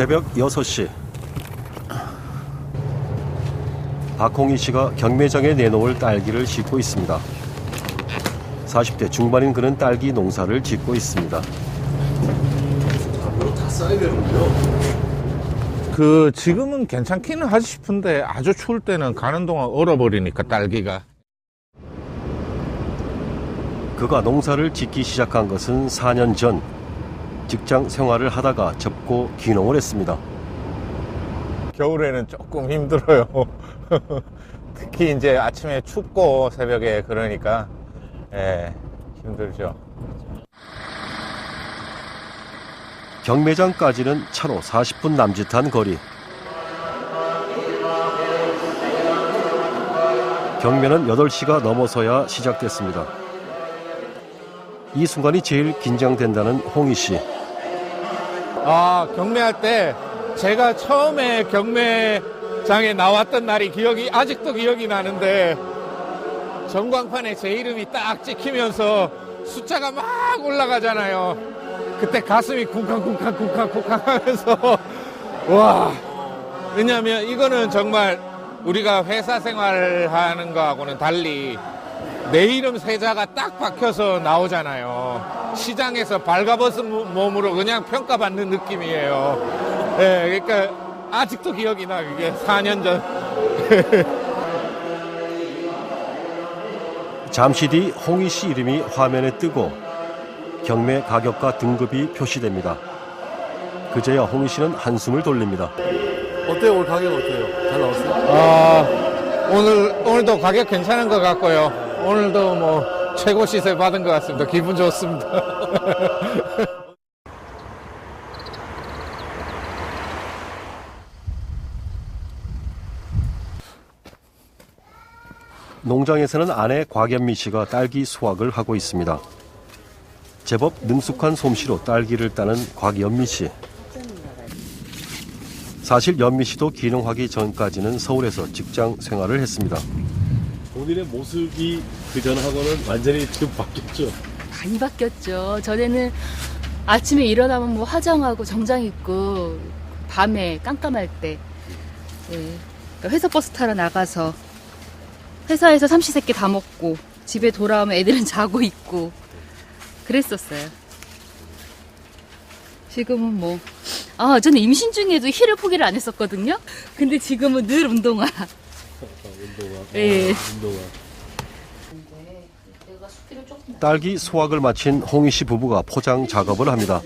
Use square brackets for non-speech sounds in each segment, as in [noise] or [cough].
새벽 6시 박홍희 씨가 경매장에 내놓을 딸기를 싣고 있습니다. 40대 중반인 그는 딸기 농사를 짓고 있습니다. 다 쌓여야 되는군요. 그 지금은 괜찮기는 하지 싶은데 아주 추울 때는 가는 동안 얼어버리니까 딸기가 그가 농사를 짓기 시작한 것은 4년 전 직장 생활을 하다가 접고 귀농을 했습니다. 겨울에는 조금 힘들어요. [laughs] 특히 이제 아침에 춥고 새벽에 그러니까 예, 힘들죠. 경매장까지는 차로 40분 남짓한 거리. 경매는 8시가 넘어서야 시작됐습니다. 이 순간이 제일 긴장된다는 홍희 씨. 아 경매할 때 제가 처음에 경매장에 나왔던 날이 기억이 아직도 기억이 나는데 전광판에 제 이름이 딱 찍히면서 숫자가 막 올라가잖아요. 그때 가슴이 쿵쾅쿵쾅 쿵쾅쿵쾅 하면서 [laughs] 와 왜냐하면 이거는 정말 우리가 회사 생활하는 거하고는 달리 내 이름 세자가 딱 박혀서 나오잖아요. 시장에서 발가벗은 몸으로 그냥 평가받는 느낌이에요. 예, 그러니까 아직도 기억이 나, 그게 4년 전. [laughs] 잠시 뒤 홍희 씨 이름이 화면에 뜨고 경매 가격과 등급이 표시됩니다. 그제야 홍희 씨는 한숨을 돌립니다. 어때요? 오늘 가격 어때요? 잘 나왔어요? 아, 오늘, 오늘도 가격 괜찮은 것 같고요. 오늘도 뭐 최고 시세 받은 것 같습니다. 기분 좋습니다. [laughs] 농장에서는 아내 곽연미 씨가 딸기 수확을 하고 있습니다. 제법 능숙한 솜씨로 딸기를 따는 곽연미 씨. 사실 연미 씨도 귀농하기 전까지는 서울에서 직장 생활을 했습니다. 본인의 모습이 그 전하고는 완전히 지금 바뀌었죠. 많이 바뀌었죠. 전에는 아침에 일어나면 뭐 화장하고 정장 입고 밤에 깜깜할 때 예. 그러니까 회사 버스 타러 나가서 회사에서 삼시세끼 다 먹고 집에 돌아오면 애들은 [laughs] 자고 있고 그랬었어요. 지금은 뭐 아, 저는 임신 중에도 힐을 포기를 안 했었거든요. 근데 지금은 늘 운동화. 운동화. 예. 운동화. 딸기 수확을 마친 홍희 씨 부부가 포장 작업을 합니다.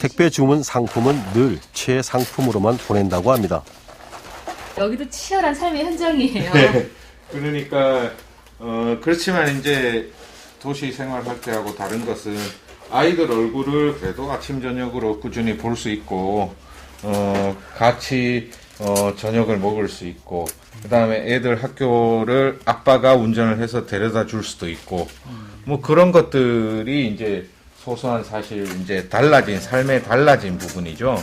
택배 주문 상품은 늘 최상품으로만 보낸다고 합니다. 여기도 치열한 삶의 현장이에요. [laughs] 그러니까 어 그렇지만 이제 도시 생활할 때하고 다른 것은 아이들 얼굴을 그래도 아침 저녁으로 꾸준히 볼 수 있고 어 같이 어 저녁을 먹을 수 있고 그 다음에 애들 학교를 아빠가 운전을 해서 데려다 줄 수도 있고 뭐 그런 것들이 이제 소소한 사실 이제 달라진 삶의 달라진 부분이죠.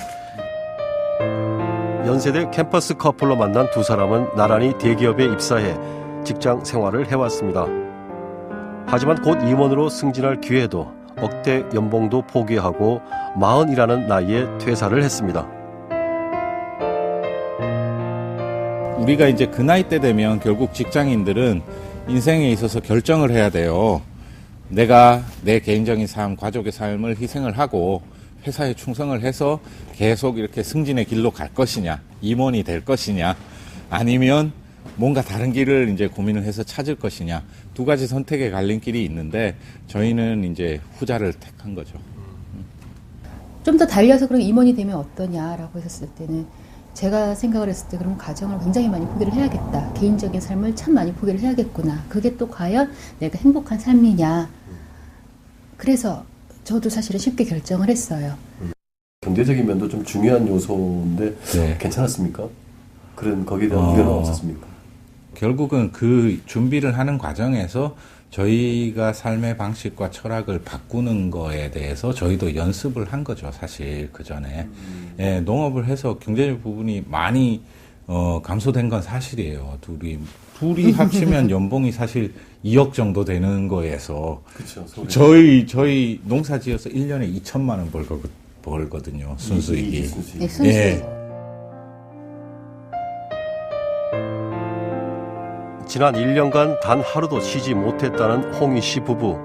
연세대 캠퍼스 커플로 만난 두 사람은 나란히 대기업에 입사해 직장 생활을 해왔습니다. 하지만 곧 임원으로 승진할 기회도 억대 연봉도 포기하고 마흔이라는 나이에 퇴사를 했습니다. 우리가 이제 그 나이 때 되면 결국 직장인들은 인생에 있어서 결정을 해야 돼요. 내가 내 개인적인 삶, 가족의 삶을 희생을 하고 회사에 충성을 해서 계속 이렇게 승진의 길로 갈 것이냐, 임원이 될 것이냐, 아니면 뭔가 다른 길을 이제 고민을 해서 찾을 것이냐, 두 가지 선택의 갈림길이 있는데 저희는 이제 후자를 택한 거죠. 좀 더 달려서 그럼 임원이 되면 어떠냐라고 했었을 때는 제가 생각을 했을 때 그럼 가정을 굉장히 많이 포기를 해야겠다. 개인적인 삶을 참 많이 포기를 해야겠구나. 그게 또 과연 내가 행복한 삶이냐. 그래서 저도 사실은 쉽게 결정을 했어요. 경제적인 면도 좀 중요한 요소인데 네. 괜찮았습니까? 그런 거기에 대한 어. 우려는 없었습니까? 결국은 그 준비를 하는 과정에서 저희가 삶의 방식과 철학을 바꾸는 거에 대해서 저희도 연습을 한 거죠, 사실 그 전에. 예, 농업을 해서 경제적 부분이 많이 어, 감소된 건 사실이에요. 둘이 둘이 [laughs] 합치면 연봉이 사실 2억 정도 되는 거에서 그렇죠. 서울에. 저희 저희 농사 지어서 1년에 2천만 원 벌거 벌거든요. 순수익이. 네, 순수. 예. 지난 1년간 단 하루도 쉬지 못했다는 홍희 씨 부부.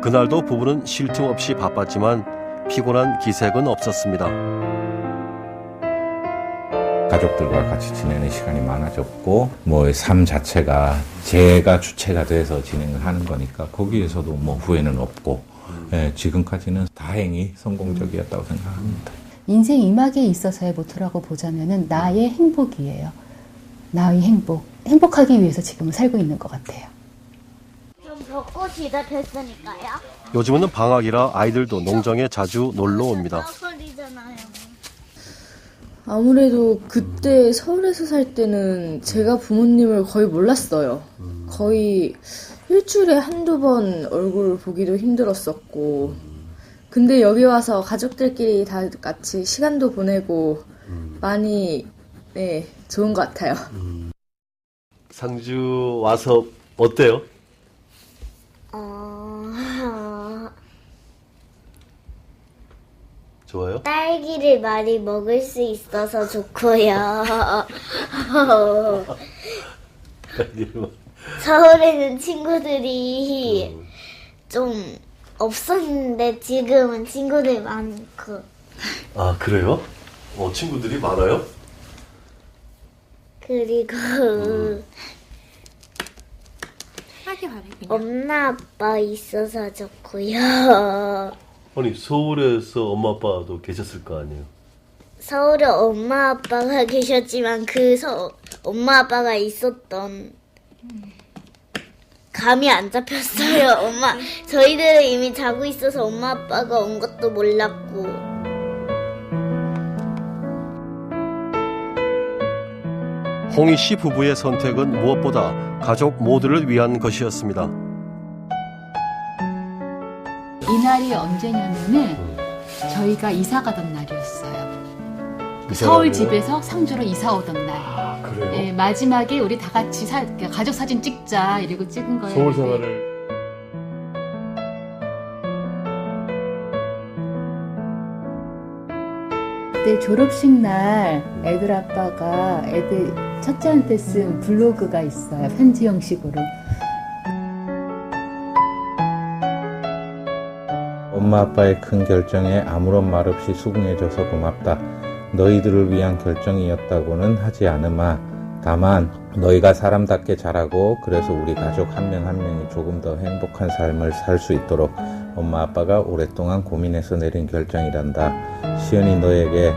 그날도 부부는 쉴 틈 없이 바빴지만 피곤한 기색은 없었습니다. 가족들과 같이 지내는 시간이 많아졌고 뭐 삶 자체가 제가 주체가 돼서 진행을 하는 거니까 거기에서도 뭐 후회는 없고 예, 지금까지는 다행히 성공적이었다고 생각합니다. 인생 이막에 있어서의 모토라고 보자면은 나의 행복이에요. 나의 행복. 행복하기 위해서 지금은 살고 있는 것 같아요. 좀 벚꽃이 다 됐으니까요. 요즘은 방학이라 아이들도 농장에 자주 놀러 옵니다. 아무래도 그때 서울에서 살 때는 제가 부모님을 거의 몰랐어요. 거의 일주일에 한두 번 얼굴을 보기도 힘들었었고. 근데 여기 와서 가족들끼리 다 같이 시간도 보내고 많이, 네, 좋은 것 같아요. 상주 와서 어때요? 어... [laughs] 좋아요? 딸기를 많이 먹을 수 있어서 좋고요. [laughs] [laughs] 서울에는 친구들이 좀 없었는데 지금은 친구들 많고 아 그래요? 어 친구들이 많아요? 그리고 엄마 아빠 있어서 좋고요. 아니 서울에서 엄마 아빠도 계셨을 거 아니에요? 서울에 엄마 아빠가 [laughs] 계셨지만 그 서, 엄마 아빠가 있었던 감이 안 잡혔어요. [laughs] 엄마 저희들은 이미 자고 있어서 엄마 아빠가 온 것도 몰랐고 홍희 씨 부부의 선택은 무엇보다 가족 모두를 위한 것이었습니다. 이날이 언제냐면은 저희가 이사 가던 날이었어요. 서울 집에서 상주로 이사 오던 날. 아 그래요? 예, 마지막에 우리 다 같이 사, 그러니까 가족 사진 찍자 이러고 찍은 거예요. 서울 생활을 그때 졸업식 날 애들 아빠가 애들 첫째한테 쓴 블로그가 있어요. 편지 형식으로. 엄마 아빠의 큰 결정에 아무런 말 없이 수긍해줘서 고맙다. 너희들을 위한 결정이었다고는 하지 않으마. 다만 너희가 사람답게 자라고 그래서 우리 가족 한명한 명이 조금 더 행복한 삶을 살 수 있도록 엄마 아빠가 오랫동안 고민해서 내린 결정이란다. 시연이 너에게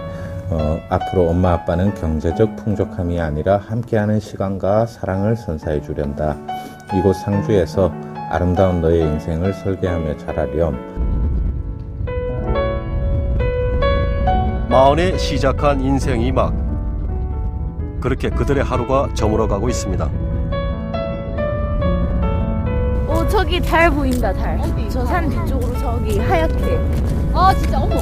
어, 앞으로 엄마 아빠는 경제적 풍족함이 아니라 함께하는 시간과 사랑을 선사해 주련다. 이곳 상주에서 아름다운 너의 인생을 설계하며 자라렴. 마흔에 시작한 인생이 막 그렇게 그들의 하루가 저물어가고 있습니다. 오, 저기 달 보인다, 달. 저 산 뒤쪽으로 저기 하얗게. 아 진짜 어머